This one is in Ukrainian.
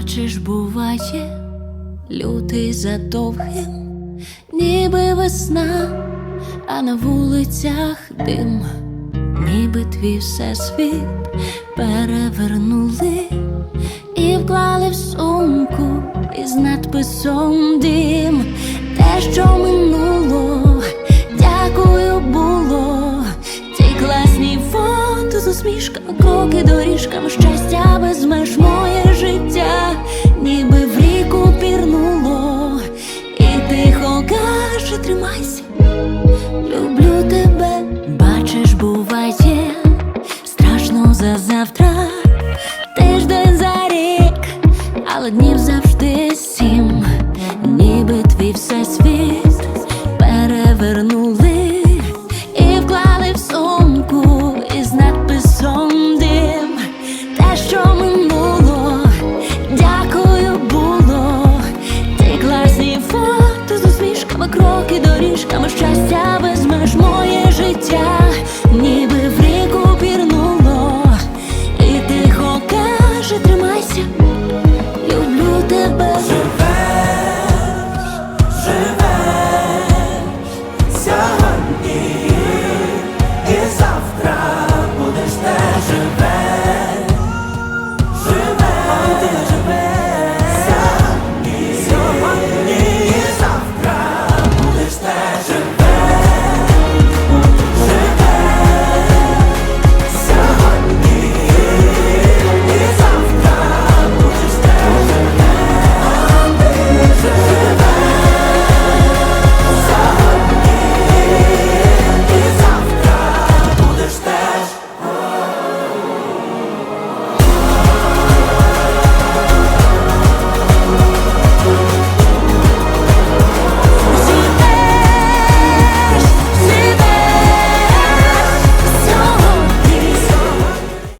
Бачиш, буває, лютий за довгим, ніби весна, а на вулицях дим, ніби твій всесвіт перевернули і вклали в сумку із надписом дим. Те, що минуло, дякую, було. Ті класні фото з усмішками, кроки доріжками, щастя Люблю тебе, бачиш, буває, страшно за завтра, тиждень за рік, але днів завжди сім, ніби твій все світ. доріжками щастя візьмеш моє життя, ніби в ріку пірнуло, і тихо каже, тримайся, люблю тебе. живеш, живеш, Сьогодні і завтра будеш теж.